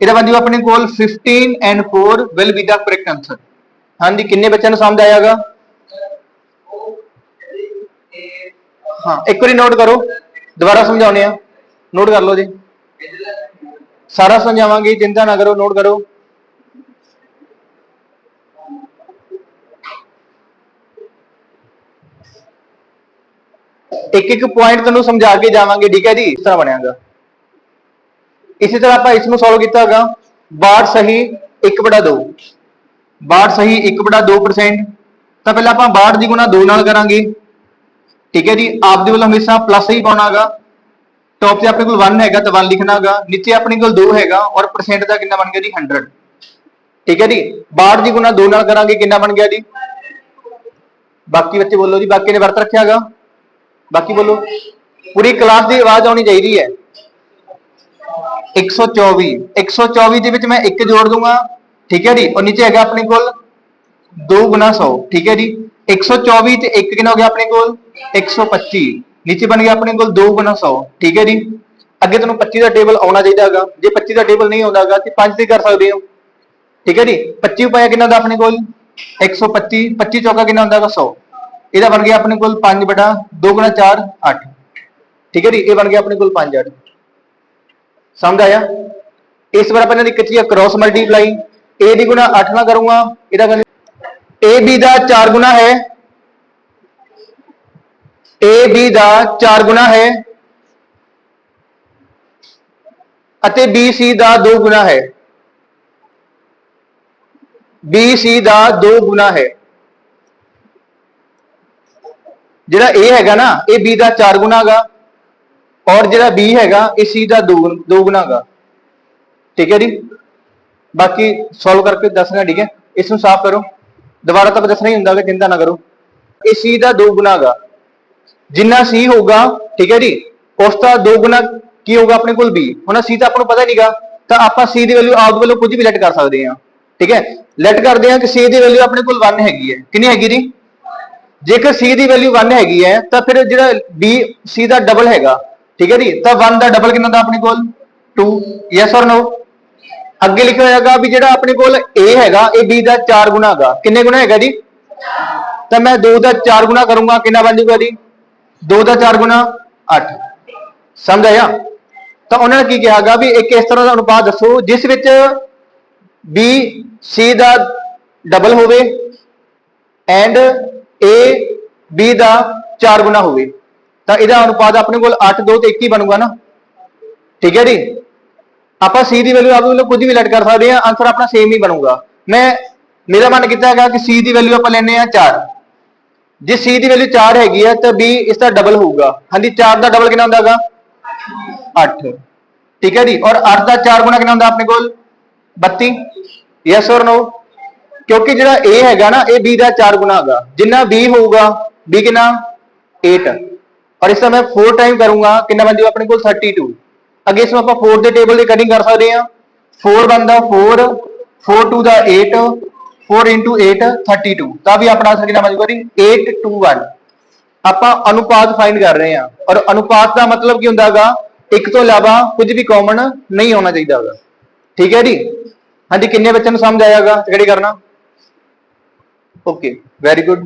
ਇਹਦਾ ਬਣ ਜੂ ਆਪਣੇ ਕੋਲ 15 and 4 will be the correct answer ਹਾਂਜੀ, ਕਿੰਨੇ ਬੱਚਿਆਂ ਨੂੰ ਸਮਝ ਆਇਆਗਾ ਹਾਂ, ਇੱਕ ਵਾਰੀ ਨੋਟ ਕਰੋ। ਦੁਬਾਰਾ ਸਮਝਾਉਣੇ ਆ ਨੋਟ ਕਰ ਲਓ ਜੀ। ਸਾਰਾ ਸਮਝਾਵਾਂਗੇ ਚਿੰਤਾ ਨਾ ਕਰੋ ਨੋਟ ਕਰੋ। ਇੱਕ ਇੱਕ ਪੁਆਇੰਟ ਤੁਹਾਨੂੰ ਸਮਝਾ ਕੇ ਜਾਵਾਂਗੇ, ਠੀਕ ਹੈ ਜੀ? ਇਸ ਤਰ੍ਹਾਂ ਬਣਿਆਗਾ ਇਸੇ ਤਰ੍ਹਾਂ ਆਪਾਂ ਇਸ ਨੂੰ ਸੋਲਵ ਕੀਤਾਗਾ 62 ਸਹੀ 1/2 62 ਸਹੀ 1/2% ਤਾਂ ਪਹਿਲਾਂ ਆਪਾਂ 62 ਦੀ ਗੁਣਾ 2 ਨਾਲ ਕਰਾਂਗੇ। ਠੀਕ ਹੈ ਜੀ? ਆਪ ਦੇ ਵੱਲੋਂ ਹਮੇਸ਼ਾ ਪਲੱਸ ਹੀ ਪਾਉਣਾਗਾ ਟੌਪ ਤੇ ਆਪਣੇ ਕੋਲ 1 ਹੈਗਾ ਤਾਂ 1 ਲਿਖਣਾਗਾ ਨੀਚੇ ਆਪਣੇ ਕੋਲ 2 ਹੈਗਾ ਔਰ ਪਰਸੈਂਟ ਦਾ ਕਿੰਨਾ ਬਣ ਗਿਆ ਜੀ? 100 ਠੀਕ ਹੈ ਜੀ? 62 ਦੀ ਗੁਣਾ 2 ਨਾਲ ਕਰਾਂਗੇ, ਕਿੰਨਾ ਬਣ ਗਿਆ ਜੀ? ਬਾਕੀ ਬੱਚੇ ਬੋਲੋ ਜੀ, ਬਾਕੀ ਨੇ ਵਰਤ ਰੱਖਿਆਗਾ ਬਾਕੀ ਬੋਲੋ। ਪੂਰੀ ਕਲਾਸ ਦੀ ਆਵਾਜ਼ ਆਉਣੀ ਚਾਹੀਦੀ ਹੈ। 124 124 ਦੇ ਵਿੱਚ ਮੈਂ 1 ਜੋੜ ਦੂੰਗਾ। ਠੀਕ ਹੈ ਜੀ? ਔਰ ਨੀਚੇ ਹੈਗਾ ਆਪਣੇ ਕੋਲ 2 ਗੁਣਾ 100 ਠੀਕ ਹੈ ਜੀ? 124 ਤੇ 1 ਕਿੰਨਾ ਹੋ ਗਿਆ ਆਪਣੇ ਕੋਲ? 125 ਨੀਚੇ ਬਣ ਗਿਆ ਆਪਣੇ ਕੋਲ 2 ਗੁਣਾ 100 ਠੀਕ ਹੈ ਜੀ? ਅੱਗੇ ਤੁਹਾਨੂੰ 25 ਦਾ ਟੇਬਲ ਆਉਣਾ ਚਾਹੀਦਾ ਹੈਗਾ। ਜੇ 25 ਦਾ ਟੇਬਲ ਨਹੀਂ ਆਉਂਦਾਗਾ ਤੇ 5 ਤੇ ਕਰ ਸਕਦੇ ਹੋ। ਠੀਕ ਹੈ ਜੀ? 25 ਪਾਇਆ ਕਿੰਨਾ ਹੁੰਦਾ ਆਪਣੇ ਕੋਲ? 125 25 ਚੌਕਾ ਕਿੰਨਾ ਹੁੰਦਾ ਹੈਗਾ? 100 ਇਹਦਾ ਬਣ ਗਿਆ ਆਪਣੇ ਕੋਲ 5 ਬਟਾ 2 ਗੁਣਾ 4 8 ਠੀਕ ਹੈ ਜੀ? ਇਹ ਬਣ ਗਿਆ ਆਪਣੇ ਕੋਲ 5 8 ਸਮਝ ਆਇਆ? ਇਸ ਵਾਰ ਆਪਾਂ ਇਹਨਾਂ ਦੀ ਕੱਚੀ ਕ੍ਰੋਸ ਮਲਟੀਪਲਾਈ a ਦੀ ਗੁਣਾ 8 ਨਾਲ ਕਰੂੰਗਾ। ਇਹਦਾ ਕਰ a, b ਦਾ 4 ਗੁਣਾ ਹੈ। A, b ਦਾ 4 ਗੁਣਾ ਹੈ। ਅਤੇ b, c ਦਾ 2 ਗੁਣਾ ਹੈ। B, c ਦਾ 2 ਗੁਣਾ ਹੈ। ਜਿਹੜਾ a ਹੈਗਾ ਨਾ, ਇਹ b ਦਾ 4 ਗੁਣਾ ਹੈਗਾ। ਔਰ ਜਿਹੜਾ b ਹੈਗਾ, ਇਹ c ਦਾ 2 2 ਗੁਣਾ ਹੈਗਾ ਠੀਕ ਹੈ ਜੀ? ਬਾਕੀ ਸੋਲਵ ਕਰਕੇ ਦੱਸਣਾ, ਠੀਕ ਹੈ? ਇਸ ਨੂੰ ਸਾਫ਼ ਕਰੋ। ਦੁਬਾਰਾ ਤੱਕ ਦੱਸਣਾ ਹੀ ਹੁੰਦਾ ਕਿ ਚਿੰਤਾ ਨਾ ਕਰੋ। ਇਹ c ਦਾ 2 ਗੁਣਾ ਹੈਗਾ ਜਿੰਨਾ c ਹੋਊਗਾ, ਠੀਕ ਹੈ ਜੀ? ਉਸ ਦਾ 2 ਗੁਣਾ ਕੀ ਹੋਊਗਾ ਆਪਣੇ ਕੋਲ b? ਹੁਣ c ਤਾਂ ਆਪਾਂ ਨੂੰ ਪਤਾ ਹੀ ਨਹੀਂਗਾ। ਤਾਂ ਆਪਾਂ c ਦੀ ਵੈਲਿਊ ਆਪ ਵੱਲੋਂ ਕੁਝ ਵੀ ਲੈਟ ਕਰ ਸਕਦੇ ਹਾਂ। ਠੀਕ ਹੈ? ਲੈਟ ਕਰਦੇ ਹਾਂ ਕਿ c ਦੀ ਵੈਲਿਊ ਆਪਣੇ ਕੋਲ 1 ਹੈਗੀ ਹੈ। ਕਿੰਨੀ ਹੈਗੀ ਜੀ? ਜੇਕਰ c ਦੀ ਵੈਲਿਊ 1 ਹੈਗੀ ਹੈ, ਤਾਂ ਫਿਰ ਜਿਹੜਾ b, c ਦਾ ਡਬਲ ਹੈਗਾ ਠੀਕ ਹੈ ਜੀ? ਤਾਂ 1 ਦਾ ਡਬਲ ਕਿੰਨਾ ਦਾ ਆਪਣੇ ਕੋਲ 2 ਯੈਸ অর ਨੋ ਅੱਗੇ ਲਿਖਿਆ ਹੋਇਆਗਾ ਵੀ ਜਿਹੜਾ ਆਪਣੇ ਕੋਲ a ਹੈਗਾ, ਇਹ b ਦਾ 4 ਗੁਣਾ ਹੈਗਾ। ਕਿੰਨੇ ਗੁਣਾ ਹੈਗਾ ਜੀ? ਤਾਂ ਮੈਂ 2 ਦਾ 4 ਗੁਣਾ ਕਰੂੰਗਾ, ਕਿੰਨਾ ਬਣ ਜਾਊਗਾ ਜੀ? 2 ਦਾ 4 ਗੁਣਾ 8 ਸਮਝ ਆਇਆ? ਤਾਂ ਉਹਨਾਂ ਨੇ ਕੀ ਕਿਹਾਗਾ ਵੀ ਇੱਕ ਇਸ ਤਰ੍ਹਾਂ ਦਾ ਅਨੁਪਾਤ ਦੱਸੋ, ਜਿਸ ਵਿੱਚ b, c ਦਾ ਡਬਲ ਹੋਵੇ ਐਂਡ a, b ਦਾ 4 ਗੁਣਾ ਹੋਵੇ। ਤਾਂ ਇਹਦਾ ਅਨੁਪਾਤ ਆਪਣੇ ਕੋਲ 8 2 ਤੇ 1 ਹੀ ਬਣੂਗਾ ਨਾ। ਠੀਕ ਹੈ ਜੀ? ਆਪਾਂ c ਦੀ ਵੈਲਿਊ ਆਪ ਵੱਲੋਂ ਕੁਝ ਵੀ ਲੈਟ ਕਰ ਸਕਦੇ ਹਾਂ ਆਨਸਰ ਆਪਣਾ ਸੇਮ ਹੀ ਬਣੂਗਾ। ਮੈਂ, ਮੇਰਾ ਮਨ ਕੀਤਾ ਹੈਗਾ ਕਿ c ਦੀ ਵੈਲਿਊ ਆਪਾਂ ਲੈਣੇ ਆ 4 ਜੇ c ਦੀ ਵੈਲਿਊ 4 ਹੈਗੀ ਹੈ ਤਾਂ b ਇਸ ਦਾ ਡਬਲ ਹੋਊਗਾ। ਹਾਂਜੀ 4 ਦਾ ਡਬਲ ਕਿੰਨਾ ਹੁੰਦਾ ਹੈਗਾ? 8 ਠੀਕ ਹੈ ਜੀ? ਔਰ 8 ਦਾ 4 ਗੁਣਾ ਕਿੰਨਾ ਹੁੰਦਾ ਆਪਣੇ ਕੋਲ? 32 ਯੈਸ অর ਨੋ ਕਿਉਂਕਿ ਜਿਹੜਾ a ਹੈਗਾ ਨਾ, ਇਹ b ਦਾ 4 ਗੁਣਾ ਹੈਗਾ। ਜਿੰਨਾ b ਹੋਊਗਾ, b ਕਿੰਨਾ? 8 ਔਰ ਇਸ ਦਾ ਮੈਂ 4 ਟਾਈਮ ਕਰੂੰਗਾ, ਕਿੰਨਾ ਬਣ ਜਾਊਗਾ ਆਪਣੇ ਕੋਲ? 32 ਅੱਗੇ ਇਸ ਨੂੰ ਆਪਾਂ 4 ਦੇ ਟੇਬਲ ਦੀ ਕਟਿੰਗ ਕਰ ਸਕਦੇ ਹਾਂ। 4 ਬਣਦਾ 4 4 2 ਦਾ 8 4 into 8 32 ਤਾਂ ਵੀ ਆਪਣਾ ਆਨਸਰ ਕਿੰਨਾ ਬਣ ਜਾਊਗਾ ਜੀ? 8 to 1 ਆਪਾਂ ਅਨੁਪਾਤ ਫਾਈਂਡ ਕਰ ਰਹੇ ਹਾਂ। ਔਰ ਅਨੁਪਾਤ ਦਾ ਮਤਲਬ ਕੀ ਹੁੰਦਾ ਹੈਗਾ? ਇੱਕ ਤੋਂ ਇਲਾਵਾ ਕੁਝ ਵੀ ਕਾਮਨ ਨਹੀਂ ਹੋਣਾ ਚਾਹੀਦਾ ਹੈਗਾ। ਠੀਕ ਹੈ ਜੀ? ਹਾਂਜੀ, ਕਿੰਨੇ ਬੱਚਿਆਂ ਨੂੰ ਸਮਝ ਆਇਆਗਾ ਕਿਹੜੀ ਕਰਨਾ? Okay very good